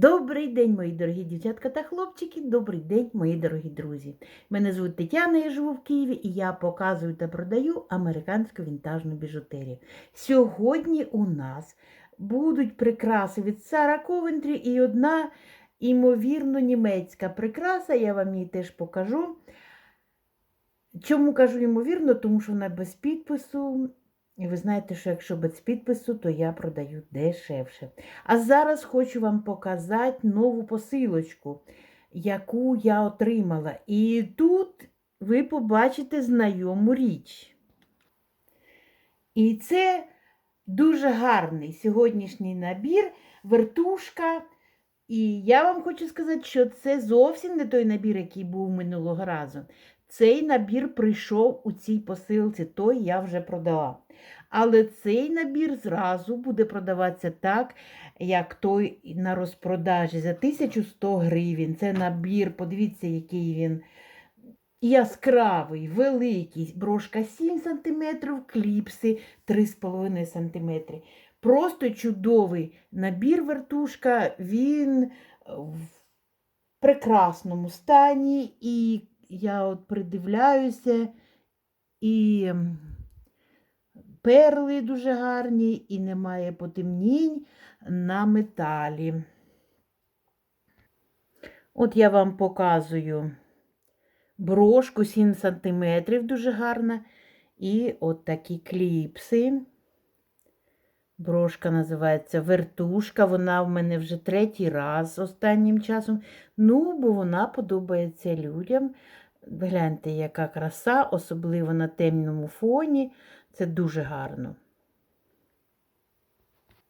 Добрий день, мої дорогі дівчатка та хлопчики. Добрий день, мої дорогі друзі. Мене звуть Тетяна, я живу в Києві і я показую та продаю американську вінтажну біжутерію. Сьогодні у нас будуть прикраси від Сара Ковентрі і одна, імовірно, німецька прикраса. Я вам її теж покажу. Чому кажу ймовірно? Тому що вона без підпису. І ви знаєте, що якщо без підпису, то я продаю дешевше. А зараз хочу вам показати нову посилочку, яку я отримала. І тут ви побачите знайому річ. І це дуже гарний сьогоднішній набір, вертушка. І я вам хочу сказати, що це зовсім не той набір, який був минулого разу. Цей набір прийшов у цій посилці, той я вже продала. Але цей набір зразу буде продаватися так, як той на розпродажі за 1100 гривень. Це набір, подивіться, який він яскравий, великий. Брошка 7 см, кліпси 3,5 см. Просто чудовий набір вертушка, він в прекрасному стані, і я от придивляюся, і перли дуже гарні, і немає потемнінь на металі. От я вам показую брошку 7 см, дуже гарна. І от такі кліпси. Брошка називається вертушка. Вона в мене вже третій раз останнім часом. Ну, бо вона подобається людям. Гляньте, яка краса, особливо на темному фоні. Це дуже гарно.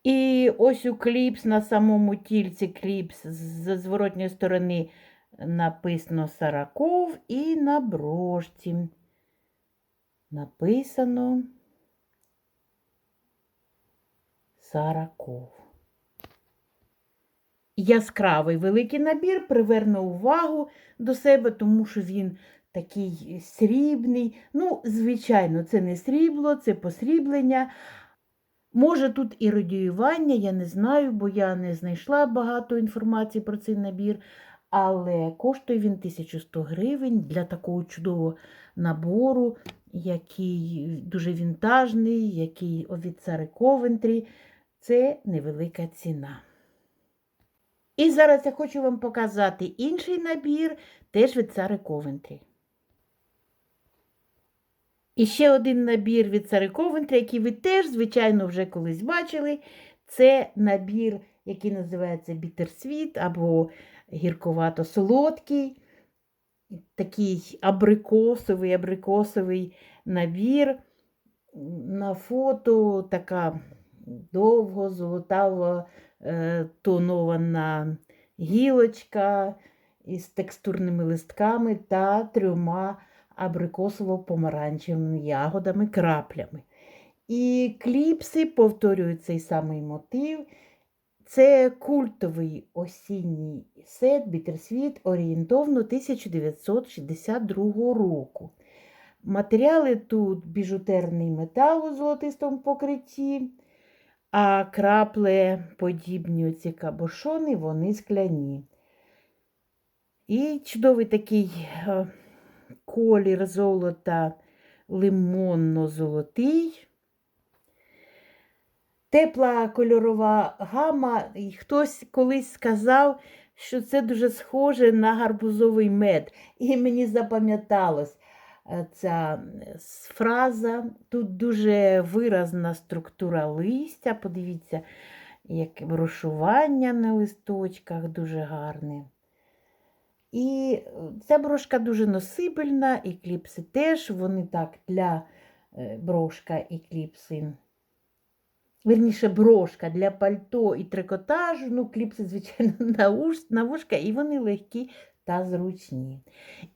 І ось у кліпс на самому тільці кліпс з зворотньої сторони написано Сараков і на брошці написано Сараков. Яскравий великий набір приверне увагу до себе, тому що він такий срібний. Ну, звичайно, це не срібло, це посріблення. Може, тут і радіювання, я не знаю, бо я не знайшла багато інформації про цей набір. Але коштує він 1100 гривень для такого чудового набору, який дуже вінтажний, який від Сари Ковентрі. Це невелика ціна. І зараз я хочу вам показати інший набір, теж від Сари Ковентрі. І ще один набір від Сари Ковентрі, який ви теж, звичайно, вже колись бачили. Це набір, який називається бітерсвіт або гірковато-солодкий. Такий абрикосовий, абрикосовий набір. На фото така довго золотаво е, тонована гілочка із текстурними листками та трьома абрикосово-помаранчевими ягодами, краплями. І кліпси повторюють цей самий мотив. Це культовий осінній сет Бітерсвіт орієнтовно 1962 року. Матеріали тут біжутерний метал у золотистому покритті, а крапле подібні ці кабошони, вони скляні. І чудовий такий е, колір золота лимонно-золотий. Тепла кольорова гама, і хтось колись сказав, що це дуже схоже на гарбузовий мед. І мені запам'яталось ця фраза. Тут дуже виразна структура листя. Подивіться, яке брошування на листочках дуже гарне. І ця брошка дуже носибельна, і кліпси теж. Вони так для брошка і кліпси. Верніше, брошка для пальто і трикотажу, ну, кліпси, звичайно, на вушка, і вони легкі та зручні.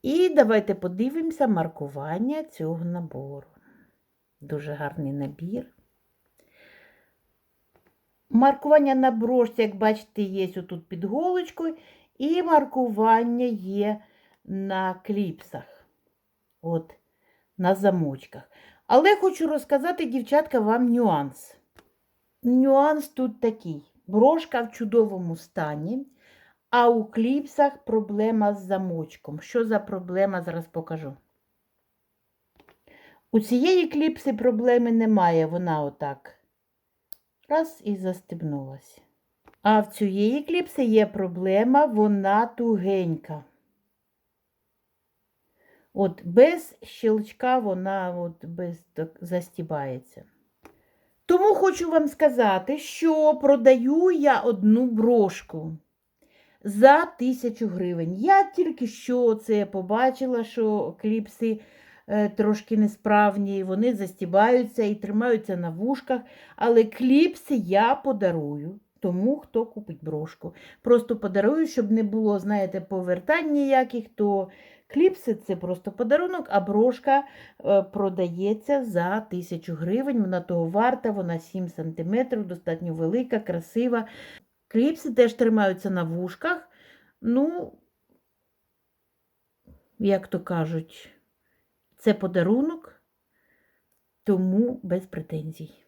І давайте подивимося маркування цього набору. Дуже гарний набір. Маркування на брошці, як бачите, є отут під голочкою, і маркування є на кліпсах, от, на замочках. Але хочу розказати, дівчатка, вам нюанс. Нюанс тут такий. Брошка в чудовому стані, а у кліпсах проблема з замочком. Що за проблема, зараз покажу. У цієї кліпси проблеми немає, вона отак. Раз і застебнулась. А в цієї кліпси є проблема, вона тугенька. От без щелчка вона от без застібається. Тому хочу вам сказати, що продаю я одну брошку за тисячу гривень. Я тільки що це побачила, що кліпси е, трошки несправні, вони застібаються і тримаються на вушках, але кліпси я подарую. Тому хто купить брошку. Просто подарую, щоб не було, знаєте, повертань ніяких, то кліпси це просто подарунок, а брошка е, продається за тисячу гривень. Вона того варта, вона 7 см, достатньо велика, красива. Кліпси теж тримаються на вушках. Ну, як то кажуть, це подарунок, тому без претензій.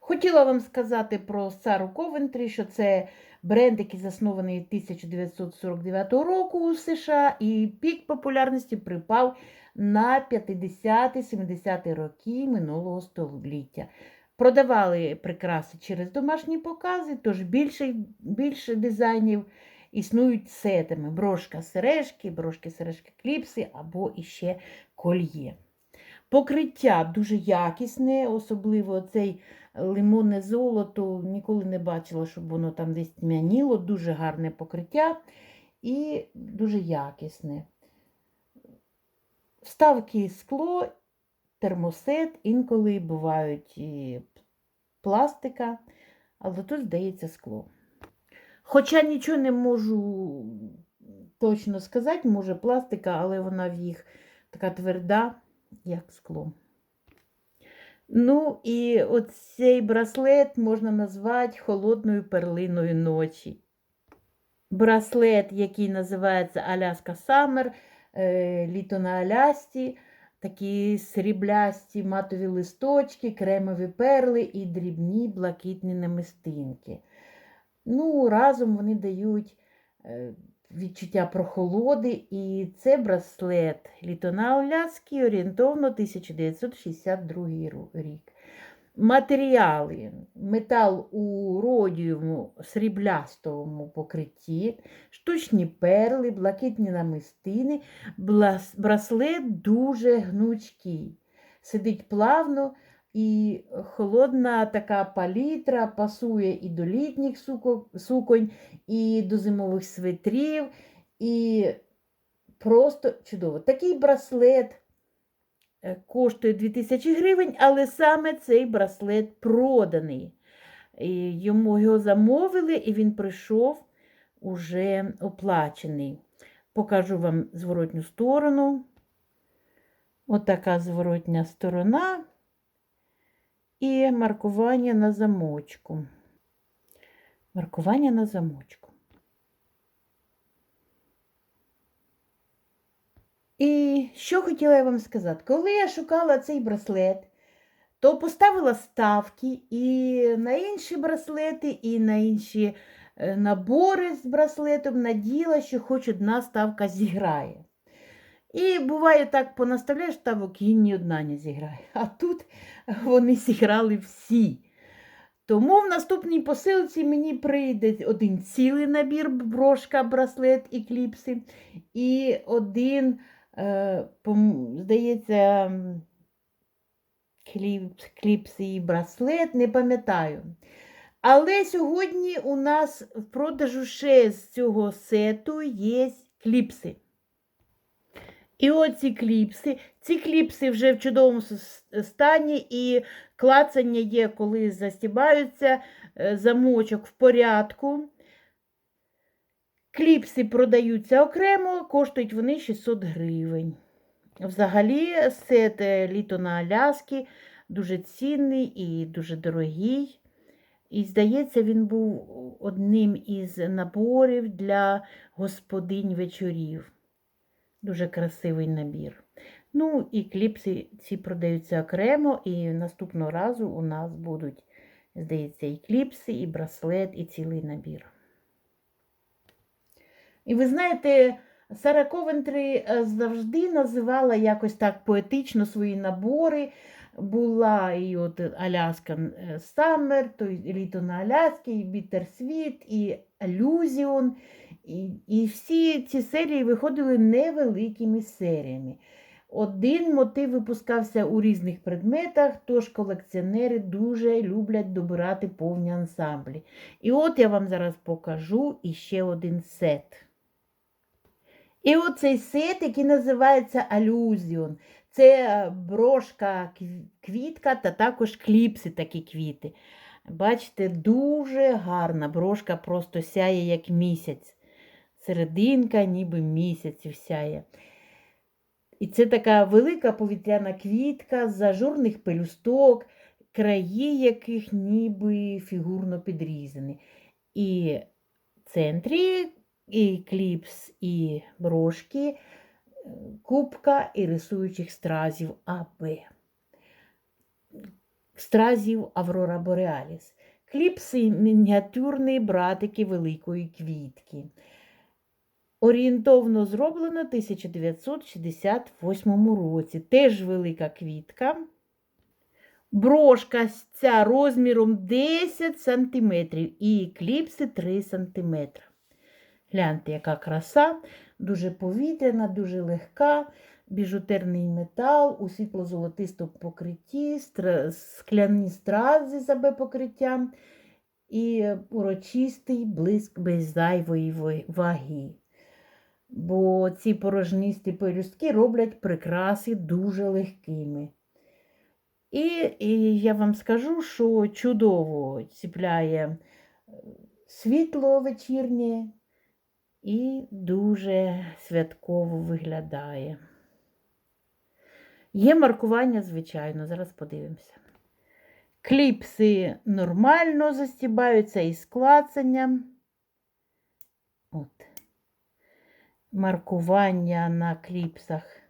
Хотіла вам сказати про Сару Ковентрі, що це бренд, який заснований 1949 року у США, і пік популярності припав на 50-70 роки минулого століття. Продавали прикраси через домашні покази, тож більше, більше дизайнів існують сетами: брошка сережки, брошки сережки кліпси або іще кольє. Покриття дуже якісне, особливо цей лимонне золото. Ніколи не бачила, щоб воно там десь тьмяніло. Дуже гарне покриття і дуже якісне. Вставки скло, термосет, інколи бувають і пластика, але тут, здається, скло. Хоча нічого не можу точно сказати, може пластика, але вона в їх така тверда, як скло. Ну, і оцей браслет можна назвати холодною перлиною ночі. Браслет, який називається Аляска Саммер, літо на Алясці, такі сріблясті матові листочки, кремові перли і дрібні блакитні намистинки. Ну, разом вони дають е, відчуття прохолоди, і це браслет Літонал на орієнтовно 1962 рік. Матеріали, метал у родіуму сріблястовому покритті, штучні перли, блакитні намистини, браслет дуже гнучкий. Сидить плавно і холодна така палітра пасує і до літніх суконь, і до зимових свитрів, і просто чудово. Такий браслет. Е, коштує 2000 гривень, але саме цей браслет проданий. І Йому його замовили, і він прийшов уже оплачений. Покажу вам зворотню сторону. Отака зворотня сторона і маркування на замочку. Маркування на замочку. І що хотіла я вам сказати? Коли я шукала цей браслет, то поставила ставки і на інші браслети, і на інші е, набори з браслетом наділа, що хоч одна ставка зіграє. І буває так, понаставляєш ставок і ні одна не зіграє. А тут вони зіграли всі. Тому в наступній посилці мені прийде один цілий набір, брошка, браслет і кліпси, і один. Е, здається, кліпс і браслет, не пам'ятаю. Але сьогодні у нас в продажу ще з цього сету є кліпси. І оці кліпси. Ці кліпси вже в чудовому стані, і клацання є, коли застібаються, е, замочок в порядку. Кліпси продаються окремо, коштують вони 600 гривень. Взагалі, сет літо на Аляскі дуже цінний і дуже дорогий. І, здається, він був одним із наборів для господинь вечорів. Дуже красивий набір. Ну, і кліпси ці продаються окремо, і наступного разу у нас будуть Здається, і кліпси, і браслет, і цілий набір. І ви знаєте, Сара Ковентрі е, завжди називала якось так поетично свої набори. Була і от Аляскан Summer, то й літо на Аляскі, і Bittersweet, і Allusion. І, і всі ці серії виходили невеликими серіями. Один мотив випускався у різних предметах, тож колекціонери дуже люблять добирати повні ансамблі. І от я вам зараз покажу іще один сет. І оцей сет, який називається Алюзіон. Це е, брошка кв- квітка та також кліпси такі квіти. Бачите, дуже гарна брошка просто сяє, як місяць. Серединка, ніби місяць сяє. І це така велика повітряна квітка з ажурних пелюсток, краї яких ніби фігурно підрізані. І в центрі і кліпс, і брошки, е, кубка і рисуючих стразів АБ. Стразів Аврора Бореаліс. Кліпси мініатюрні братики великої квітки. Орієнтовно зроблено в 1968 році. Теж велика квітка. Брошка ця розміром 10 см і кліпси 3 см. Гляньте, яка краса, дуже повітряна, дуже легка, біжутерний метал, у світло-золотистому покритті, скляні стрази з покриттям і урочистий блиск без зайвої ваги. Бо ці порожнисті пелюстки роблять прикраси дуже легкими. І, і я вам скажу, що чудово ціпляє е, світло вечірнє і дуже святково виглядає. Є маркування, звичайно, зараз подивимося. Кліпси нормально застібаються із клацанням. От. Маркування на кліпсах.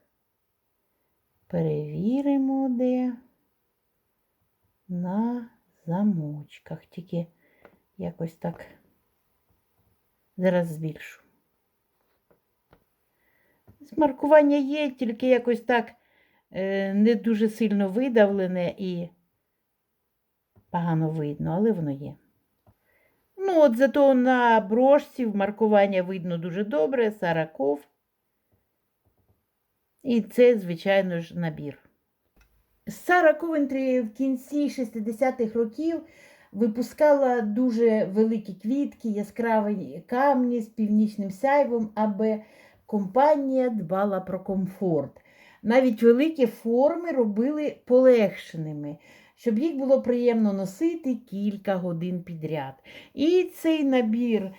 Перевіримо, де на замочках. Тільки якось так зараз збільшу. Маркування є, тільки якось так е, не дуже сильно видавлене і погано видно, але воно є. Ну, от зато на брошці маркування видно дуже добре, Сараков. І це, звичайно ж, набір. Сара Ковентрі в кінці 60-х років випускала дуже великі квітки, яскраві камні з північним сяйвом, аби компанія дбала про комфорт. Навіть великі форми робили полегшеними, щоб їх було приємно носити кілька годин підряд. І цей набір,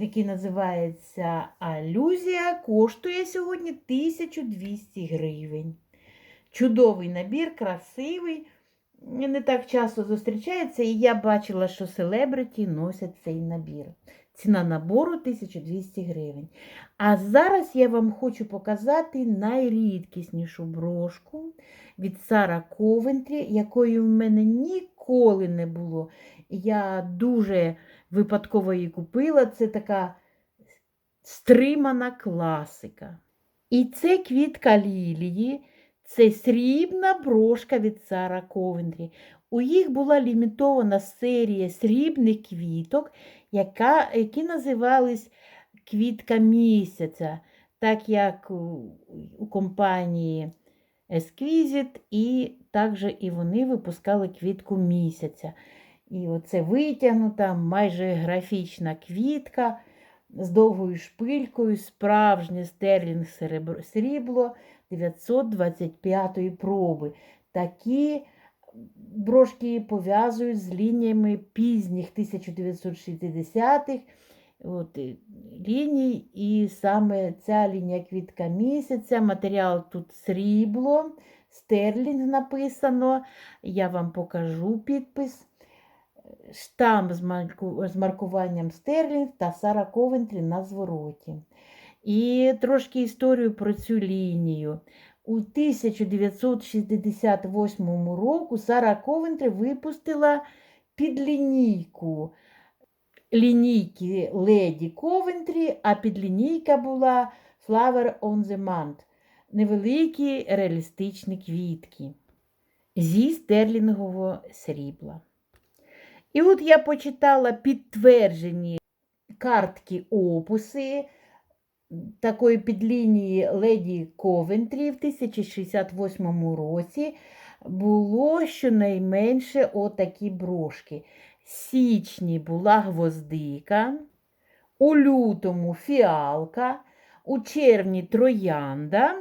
який називається Алюзія, коштує сьогодні 1200 гривень. Чудовий набір, красивий, не так часто зустрічається, і я бачила, що селебриті носять цей набір. Ціна набору 1200 гривень. А зараз я вам хочу показати найрідкіснішу брошку від Сара Ковентрі, якої в мене ніколи не було. Я дуже випадково її купила. Це така стримана класика. І це квітка лілії. Це срібна брошка від Сара Ковентрі. У їх була лімітована серія срібних квіток, яка, які називались Квітка місяця, так як у, компанії Esquisite, і також і вони випускали квітку місяця. І оце витягнута, майже графічна квітка з довгою шпилькою, справжнє стерлінг срібло 925 проби. Такі брошки пов'язують з лініями пізніх 1960-х от, е, ліній, і саме ця лінія квітка місяця, матеріал тут срібло, стерлінг написано, я вам покажу підпис. Штамп з з маркуванням Стерлінг та Сара Ковентрі на звороті. І трошки історію про цю лінію. У 1968 року Сара Ковентрі випустила під лінійку лінійки Леді Ковентрі, а підлінійка була Flower on the Month. Невеликі реалістичні квітки зі стерлінгового срібла. І от я почитала підтверджені картки опуси такої підлінії Леді Ковентрі в 1068 році було щонайменше отакі брошки. Січні була гвоздика, у лютому фіалка, у червні троянда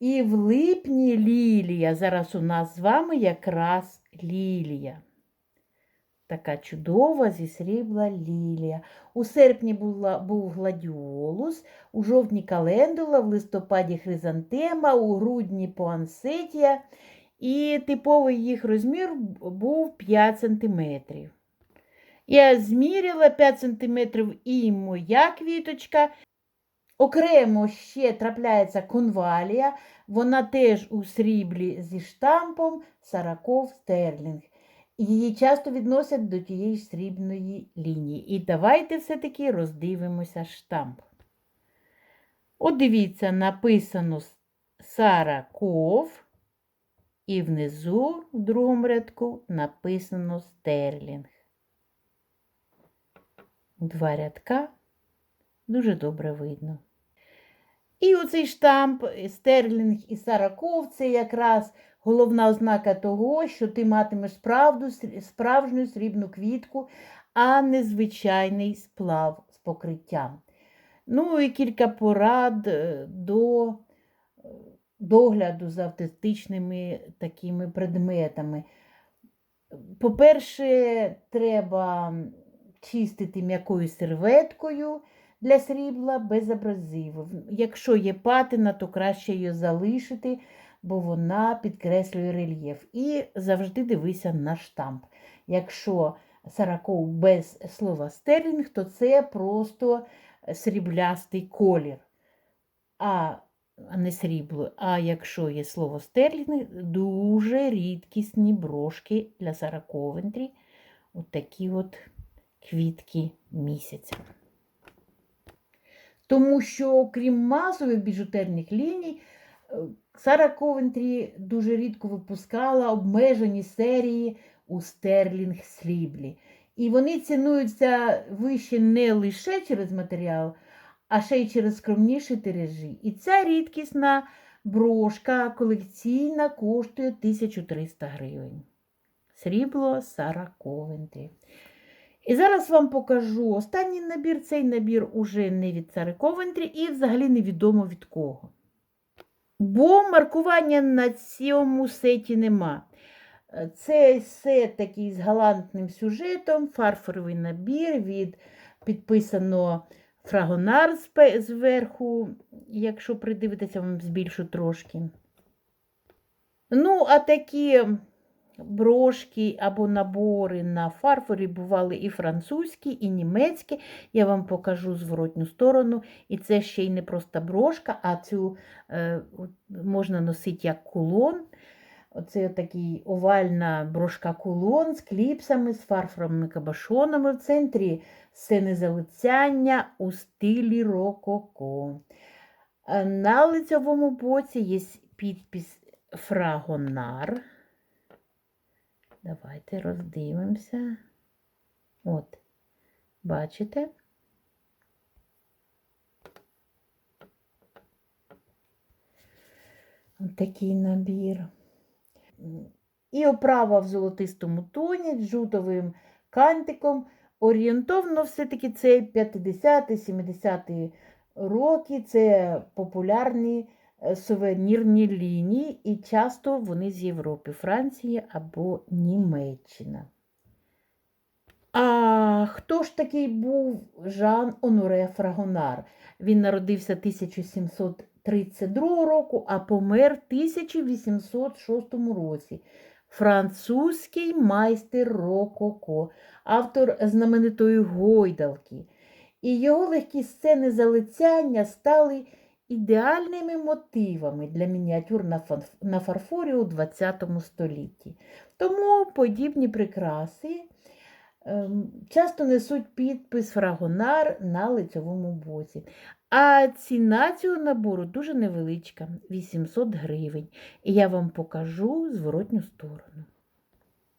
і в липні лілія. Зараз у нас з вами якраз лілія. Така чудова зі срібла лілія. У серпні була, був гладіолус, у жовтні календула, в листопаді хризантема, у грудні пуансетія. І типовий їх розмір був 5 см. Я зміряла 5 см і моя квіточка. Окремо ще трапляється конвалія, вона теж у сріблі зі штампом Сараков Стерлінг. Її часто відносять до тієї срібної лінії. І давайте все-таки роздивимося штамп. От дивіться, написано Сараков, і внизу в другому рядку написано Стерлінг. Два рядка дуже добре видно. І оцей штамп Стерлінг і Сараков це якраз головна ознака того, що ти матимеш справду, справжню срібну квітку, а не звичайний сплав з покриттям. Ну і кілька порад е, до е, догляду за автентичними такими предметами. По-перше, треба чистити м'якою серветкою для срібла без абразиву. Якщо є патина, то краще її залишити, бо вона підкреслює рельєф. І завжди дивися на штамп. Якщо сараков без слова стерлінг, то це просто сріблястий колір. А не срібло. А якщо є слово стерлінг, дуже рідкісні брошки для сараковентрі. От такі от квітки місяця. Тому що, крім масових біжутерних ліній, е, Сара Ковентрі дуже рідко випускала обмежені серії у стерлінг сліблі. І вони цінуються вище не лише через матеріал, а ще й через скромніші тиражі. І ця рідкісна брошка колекційна коштує 1300 гривень. Срібло Сара Ковентрі. І зараз вам покажу останній набір. Цей набір уже не від Цари Ковентрі і взагалі невідомо від кого. Бо маркування на цьому сеті нема. Цей сет такий з галантним сюжетом, фарфоровий набір від підписано фрагонар зверху, якщо придивитися, вам збільшу трошки. Ну, а такі брошки або набори на фарфорі бували і французькі, і німецькі. Я вам покажу зворотню сторону. І це ще й не просто брошка, а цю е, можна носити як кулон. Оце такий овальна брошка кулон з кліпсами, з фарфоровими кабашонами в центрі сцени залицяння у стилі рококо. Е, на лицевому боці є підпис Фрагонар. Давайте роздивимося. От, бачите? Ось такий набір. І оправа в золотистому тоні з жутовим кантиком. Орієнтовно все-таки це 50-70 роки, це популярні Е, сувенірні лінії, і часто вони з Європи, Франції або Німеччина. А хто ж такий був Жан Оноре Фрагонар? Він народився 1732 року, а помер 1806 році. Французький майстер Рококо, автор знаменитої гойдалки. І його легкі сцени залицяння стали ідеальними мотивами для мініатюр на фарфорі у ХХ столітті. Тому подібні прикраси ем, часто несуть підпис фрагонар на лицьовому боці. А ціна цього набору дуже невеличка 800 гривень. І я вам покажу зворотню сторону.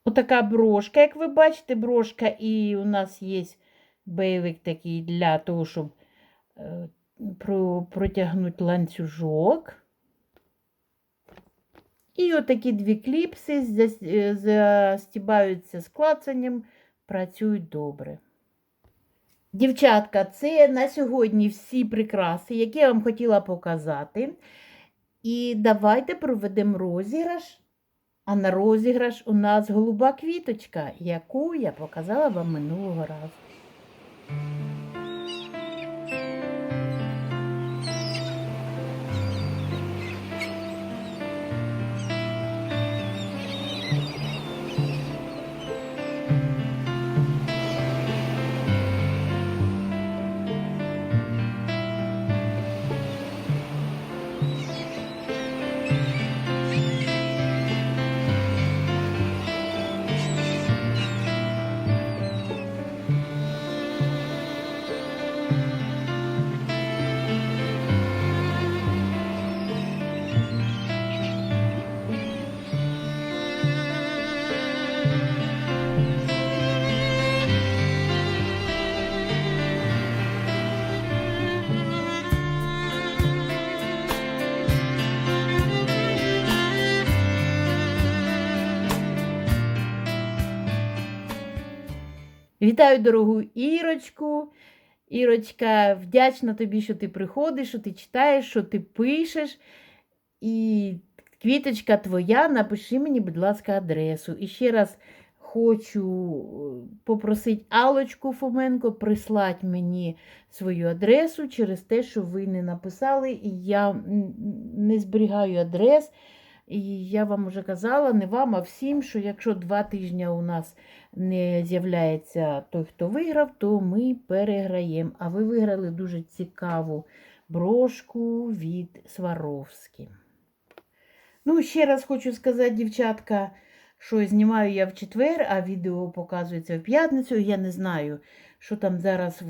Отака брошка, як ви бачите, брошка, і у нас є бейлик такий для того, щоб е, протягнути ланцюжок. І отакі дві кліпси е, застібаються з клацанням, працюють добре. Дівчатка, це на сьогодні всі прикраси, які я вам хотіла показати. І давайте проведемо розіграш. А на розіграш у нас голуба квіточка, яку я показала вам минулого разу. Вітаю дорогу Ірочку. Ірочка, вдячна тобі, що ти приходиш, що ти читаєш, що ти пишеш. І квіточка твоя, напиши мені, будь ласка, адресу. І ще раз хочу е, попросити Алочку Фоменко прислати мені свою адресу через те, що ви не написали, і я не зберігаю адрес. І я вам вже казала, не вам, а всім, що якщо два тижні у нас не з'являється той, хто виграв, то ми переграємо. А ви виграли дуже цікаву брошку від Сваровські. Ну, ще раз хочу сказати, дівчатка, що знімаю я в четвер, а відео показується в п'ятницю. Я не знаю, що там зараз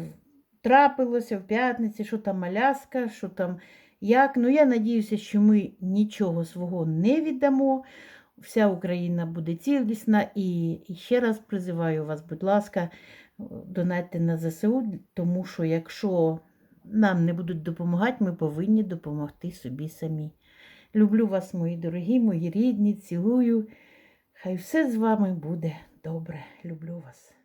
трапилося в п'ятниці, що там Аляска, що там як. Ну, я надіюся, що ми нічого свого не віддамо. Вся Україна буде цілісна. І, ще раз призиваю вас, будь ласка, донатьте на ЗСУ, тому що якщо нам не будуть допомагати, ми повинні допомогти собі самі. Люблю вас, мої дорогі, мої рідні, цілую. Хай все з вами буде добре. Люблю вас.